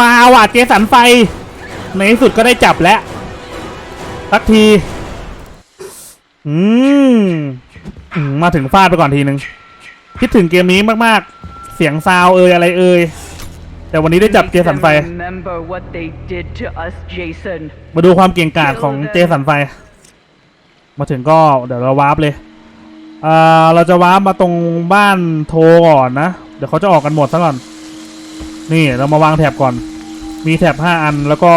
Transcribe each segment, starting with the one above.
มาว่ะเจสันไฟ ในที่สุดก็ได้จับแล้วสักที อืมมาถึงฟาดไปก่อนทีนึง คิดถึงเกมนี้มากๆ เสียงซาวเอยอะไรเอยแต่วันนี้ได้จับเจสันไฟ us, มาดูความเก่งกาจของเจสันไฟ มาถึงก็เดี๋ยวเราวาร์ปเลยอ่าเราจะวาร์ปมาตรงบ้านโทก่อนนะ เดี๋ยวเขาจะออกกันหมดซะก่อน นี่เรามาวางแถบก่อน มีแถบห้าอันแล้วก็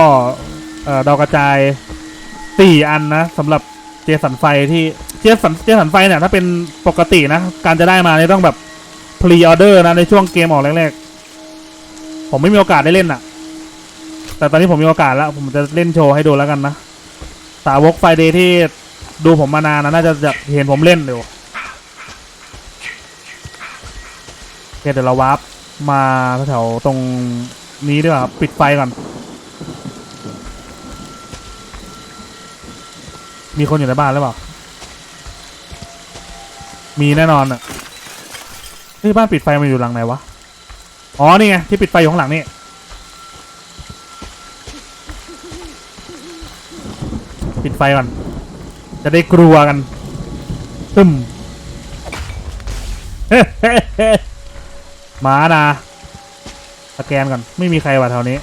เอ่อดาวกระจายสี่อันนะสำหรับเจสันไฟที่เจสันเจสันไฟเนี่ยถ้าเป็นปกตินะ การจะได้มาเนี่ยต้องแบบพรีออเดอร์นะในช่วงเกมออกแรกๆ ผมไม่มีโอกาสได้เล่นอะแต่ตอนนี้ผมมีโอกาสแล้ว ผมจะเล่นโชว์ให้ดูแล้วกันนะ สาวกไฟเดย์ที่ดูผมมานานนะน่าจะเห็นผมเล่นอยู่โอเคเดี๋ยวเราวาร์ป มาแถวตรงนี้ดีกว่าครับปิดไฟก่อน มีคนอยู่ในบ้านหรือเปล่า มีแน่นอนอะเฮ้ยบ้านปิดไฟมันอยู่หลังไหนวะ อ๋อ นี่ไงที่ปิดไฟอยู่ข้างหลังนี่ปิดไฟก่อน จะได้กลัวกันตึมเฮ้ มานะสแกนก่อน ไม่มีใครว่ะแถวนี้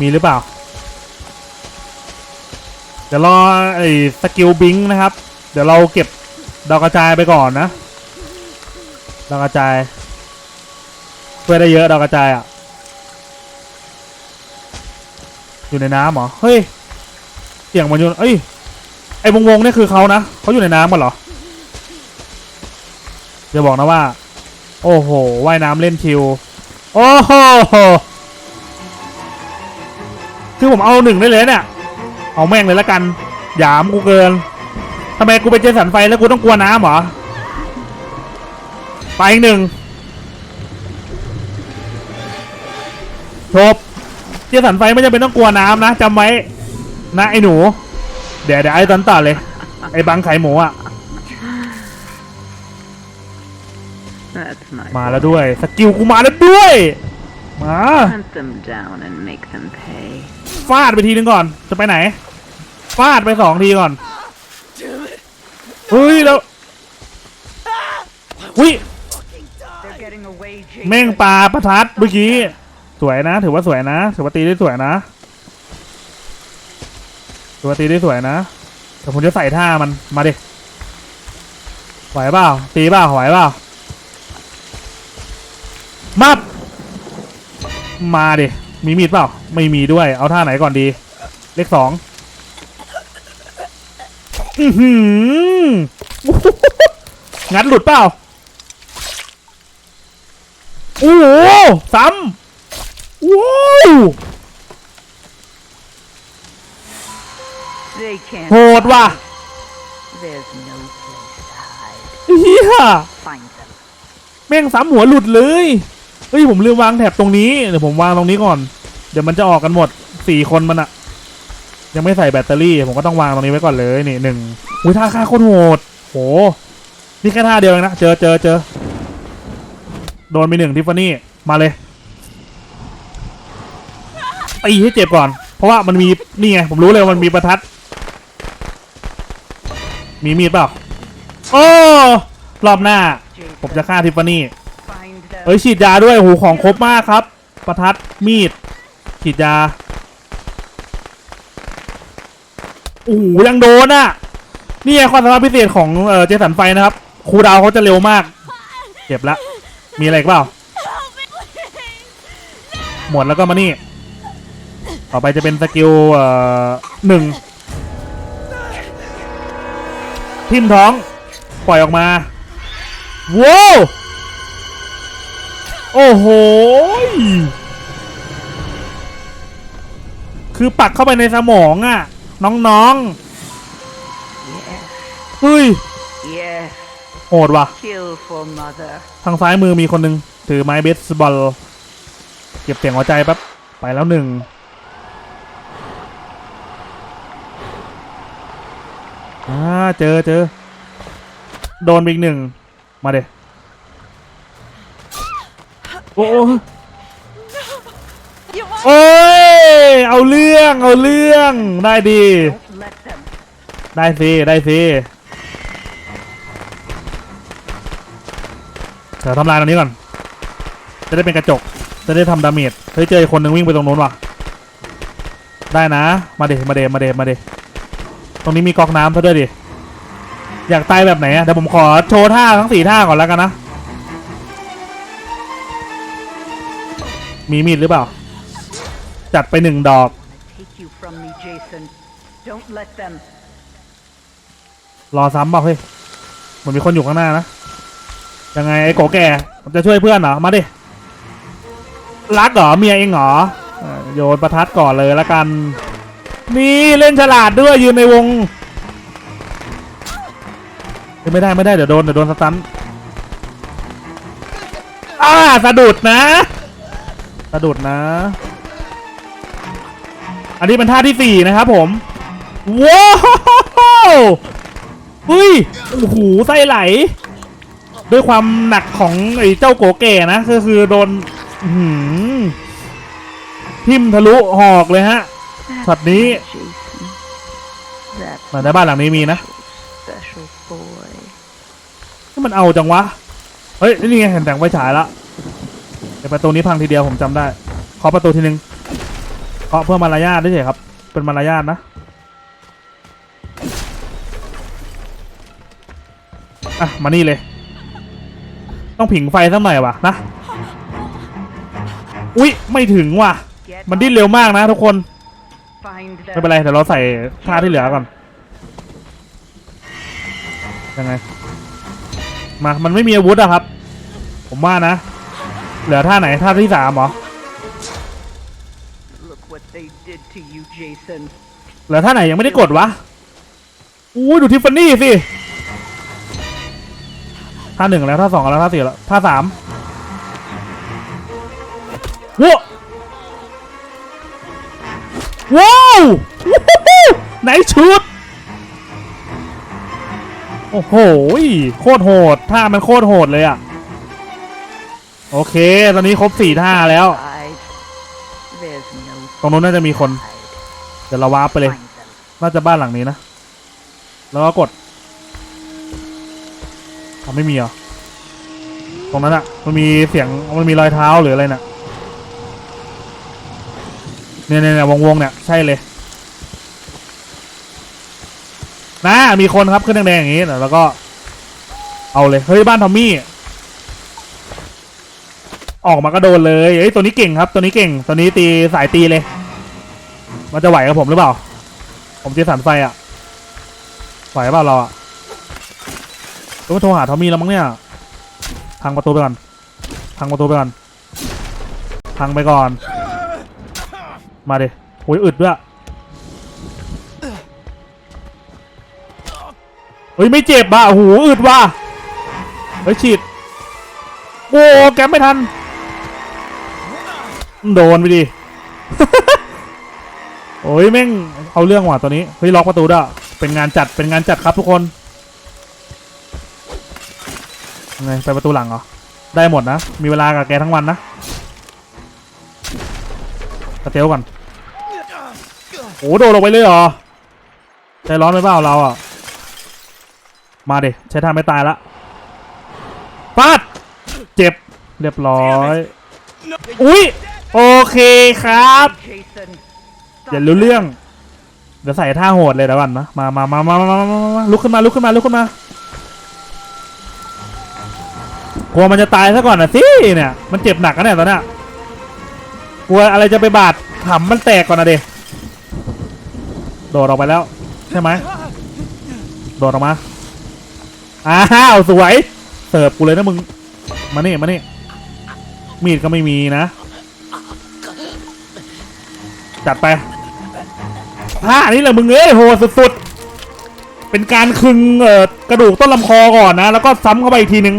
มีหรือเปล่า เดี๋ยวรอไอ้สกิลบิงค์นะครับ เดี๋ยวเราเก็บดาวกระจายไปก่อนนะดาวกระจายช่วยได้เยอะดาวกระจายอะ อยู่ในน้ำเหรอ เฮ้ยเสียงมันอยู่เอ้ยไอ้วงวงนี่คือเขานะเขาอยู่ในน้ำกันเหรอ อย่าบอกนะว่า โอ้โหว่ายน้ำเล่นชิว โอ้โหคือผมเอาหนึ่งได้เลยเนี่ย เอาแม่งเลยละกัน หยามกูเกินทำไมกูเป็นเจอสันไฟแล้วกูต้องกลัวน้ำเหรอ ไปอีกหนึ่งจบเจสันไฟไม่จำเป็นต้องกลัวน้ำนะจำไว้นะไอ้หนู เดี๋ยวเดี๋ยวไอ้ตอนต่อเลย ไอ้บังไข่หมูอะ That's my มาแล้วด้วย สกิลกูมาแล้วด้วย มา Hunt them down and make them pay. ฟาดไปทีนึงก่อน จะไปไหน ฟาดไปสองทีก่อน เฮ้ยแล้วอุ้ย They're getting away, Jason. แม่งปลาประทัดเมื่อกี้ สวยนะ ถือว่าสวยนะ ถือว่าตีได้สวยนะ ถือว่าตีได้สวยนะแต่ผมจะใส่ท่ามัน มาดิไหวเปล่าตีเปล่าไหวเปล่า มับมาดิมีมีดเปล่า ไม่มีด้วย เอาท่าไหนก่อนดี เลขสองอือหืองัดหลุดเปล่าโอ้โหซ้ำว้าว They can't. โหดว่ะ There's no place to hide. เฮีย Find them. แม่งซ้ำหัวหลุดเลย เฮ้ยผมลืมวางแถบตรงนี้เดี๋ยวผมวางตรงนี้ก่อน เดี๋ยวมันจะออกกันหมดสี่คนมันอะยังไม่ใส่แบตเตอรี่ ผมก็ต้องวางตรงนี้ไว้ก่อนเลยนี่หนึ่งอุ้ยท่าค่าโคตรโหดโหนี่แค่ท่าเดียวเองนะเจอเจอเจอโดนไปหนึ่งทิฟฟานี่มาเลยตีให้เจ็บก่อน เพราะว่ามันมีนี่ไงผมรู้เลยมันมีประทัด มีมีดเปล่าโอ้รอบหน้า ผมจะฆ่าทิฟฟานี่ เอ้ยฉีดยาด้วยโอ้โหของครบมากครับ ประทัดมีดฉีดยาโอ้โหยังโดนอะนี่ไงความสามารถพิเศษของเออเจสันไฟนะครับคูดาวเขาจะเร็วมาก เจ็บละมีอะไรเปล่า หมดแล้วก็มานี่ ต่อไปจะเป็นสกิลเอ่อหนึ่งทิ่มท้อง ปล่อยออกมาว้าว โอ้โหยคือปักเข้าไปในสมองอะ่ะ น้อง Yes. ๆเฮ้ย Yes. โหดว่ะ Kill for mother. ทางซ้ายมือมีคนหนึ่งถือไม้เบสบอลเก็บเสียงหัวใจแป๊บไปแล้วหนึ่งอ่าเจอเจอโดนไปอีกหนึ่งมาเด โอ้โอ้ You want โอ้ยเอาเรื่องเอาเรื่องได้ดี Don't let them. ได้สิได้สิเดี๋ยวทำลายตรงนี้ก่อน จะได้เป็นกระจก จะได้ทำดาเมจเฮ้ยเจออีกคนนึงวิ่งไปตรงนู้นว่ะ ได้นะ มาเดมาเดมาเดมาเดตรงนี้มีก๊อกน้ำซะด้วยดิ อยากตายแบบไหนอะเดี๋ยวผมขอโชว์ท่าทั้งสี่ท่าก่อนแล้วกันนะ มีมีดหรือเปล่า จัดไปหนึ่งดอก Take you from me, Jason. Don't let them. รอซ้ำเปล่าเฮ้ยเหมือนมีคนอยู่ข้างหน้านะ ยังไงไอ้โกแก่จะช่วยเพื่อนเหรอ มาดิ รักเหรอ เมียเองเหรออ่อโยนประทัดก่อนเลยละกัน นี่เล่นฉลาดด้วยยืนในวงเฮ้ยไม่ได้ไม่ได้เดี๋ยวโดนเดี๋ยวโดนสตันอ่าสะดุดนะ สะดุดนะ อันนี้เป็นท่าที่สี่นะครับผม ว้าวเฮ้ยโอ้โหไส้ไหล ด้วยความหนักของไอ้เจ้าโกแก่นะก็คือโดนหือทิ่มทะลุหอกเลยฮะช็อตนี้มาในบ้านหลังนี้มีนะมันเอาจังวะ เฮ้ย นี่ไงเห็นแสงไฟฉายละ เดี๋ยวประตูนี้พังทีเดียวผมจำได้เคาะประตูทีนึงเคาะเพื่อมารยาทด้วยเฉยครับ เป็นมารยาทนะอะมานี่เลย ต้องผิงไฟสักหน่อยวะนะอุ๊ยไม่ถึงว่ะ มันดิ้นเร็วมากนะทุกคน Find ไม่เป็นไรเดี๋ยวเราใส่ท่าที่เหลือก่อนยังไงมา มันไม่มีอาวุธอะครับ ผมว่านะ เหลือท่าไหนท่าที่สามเหรอ Look what they did to you, Jason. เหลือท่าไหนยังไม่ได้กดวะอู้ยดูทิฟฟานี่สิท่าหนึ่งแล้วท่าสองแล้วท่าสี่แล้วท่าสามว้าวว้าววู้ฮู้ไหนชุด โอ้โหโคตรโหดท่ามันโคตรโหดเลยอะ โอเค ตอนนี้ครบสี่ท่าแล้ว ตรงนู้นน่าจะมีคน เดี๋ยวเราวาร์ปไปเลย น่าจะบ้านหลังนี้นะ แล้วก็กดทำไม่มีเหรอ ตรงนั้นอะมันมีเสียง มันมีรอยเท้าหรืออะไรนะเนี่ยเนี่ยเนี่ยวงวงๆเนี่ยใช่เลยนะมีคนครับขึ้นแดงๆอย่างนี้แล้วก็ เอาเลย เฮ้ยบ้านทอมมี่ ออกมาก็โดนเลยเฮ้ยตัวนี้เก่งครับ ตัวนี้เก่ง ตัวนี้ตีสายตีเลย มันจะไหวกับผมหรือเปล่า ผมเจสันไฟอะ ไหวเปล่าเราอะต้องโทรหาทอมมี่แล้วมั้งเนี่ย พังประตูไปก่อน พังประตูไปก่อน พังไปก่อน มาดิโอ้ยอึดด้วยเฮ้ยไม่เจ็บอะโอ้โหอึดว่ะเฮ้ยฉีดโอ้แกไม่ทัน โดนไปดิ โอ้ยแม่งเอาเรื่องว่ะตัวนี้ เฮ้ยล็อกประตูด้วยเป็นงานจัด เป็นงานจัดครับทุกคนยังไงไปประตูหลังเหรอ ได้หมดนะ มีเวลากับแกทั้งวันนะสเตลก่อนโอ้โดดลงไปเลยเหรอ ใจร้อนไปเปล่าเราอะ มาเดิใช้ท่าไม่ตายละปาด เจ็บ เรียบร้อย อุ้ย โอเคครับ อย่ารู้เรื่อง เดี๋ยวใส่ท่าโหดเลยนะวันนะมามามามามามาลุกขึ้นมาลุกขึ้นมาลุกขึ้นมากลัวมันจะตายซะก่อนนะสิเนี่ย มันเจ็บหนักนะเนี่ยตอนนี้กลัวอะไรจะไปบาดถำมันแตกก่อนนะเดโดดออกไปแล้ว ใช่ไหมโดดออกมาอ้าวสวยเสิร์ฟกูเลยนะมึงมาเนี่มาเนี่มีดก็ไม่มีนะ จัดไปท่านี้แหละมึงเอ้ยโหดสุดๆ เป็นการคึงเอ่อกระดูกต้นลำคอก่อนนะ แล้วก็ซ้ำเข้าไปอีกทีนึง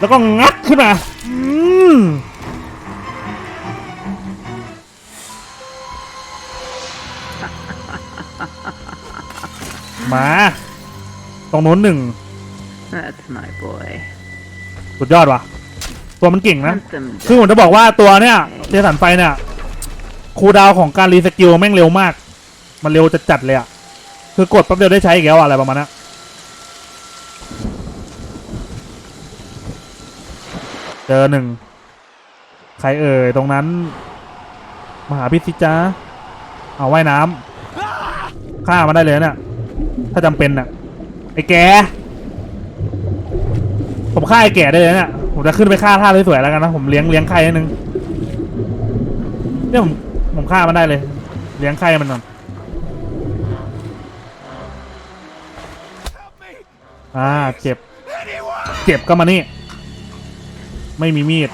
แล้วก็งัดขึ้นมาอืมมา ตรงนู้นหนึ่ง That's my boy. สุดยอดว่ะ ตัวมันเก่งนะ Hunt them คือผมจะบอกว่าตัวเนี้ยเจสันไฟเนี่ย คูดาวของการรีสกิลแม่งเร็วมาก มันเร็วจะจัดเลยอะคือกดแป๊บเดียวได้ใช้อีกแล้วอะอะไรประมาณนั้นเจอหนึ่ง ใครเอ่ยตรงนั้น มหาพิษสิจ้าเอาว่ายน้ำฆ่ามันได้เลยเนี่ยถ้าจำเป็นน่ะไอ้แก ผมฆ่าไอ้แก่ได้เลยเนี่ยผมจะขึ้นไปฆ่าท่าสวยๆแล้วกันนะ ผมเลี้ยงเลี้ยงไข่นิดนึงเนี่ยผม ผมฆ่ามันได้เลย เลี้ยงไข่มันก่อนอ่าเจ็บ เจ็บก็มานี่ ไม่มีมีด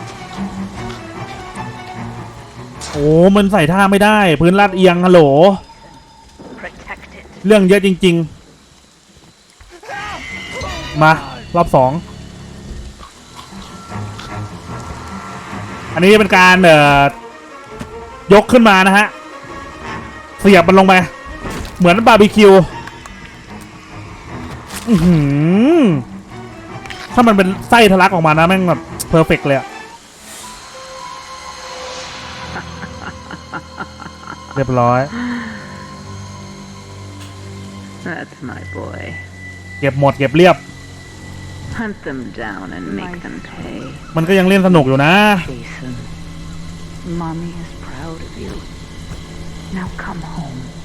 โอ้ มันใส่ท่าไม่ได้ พื้นลาดเอียงฮัลโหล เรื่องเยอะจริง ๆ มา รอบสอง อันนี้เป็นการเอ่อ ยกขึ้นมานะฮะ เสียบมันลงไป เหมือนบาร์บีคิวอื้อหือถ้ามันเป็นไส้ทะลักออกมานะแม่งแบบเพอร์เฟกเลยอะเรียบร้อย That's my boy. เก็บหมดเก็บเรียบ Hunt them down and make them pay. มันก็ยังเล่นสนุกอยู่นะ Jason, mommy is proud of you. Now come home.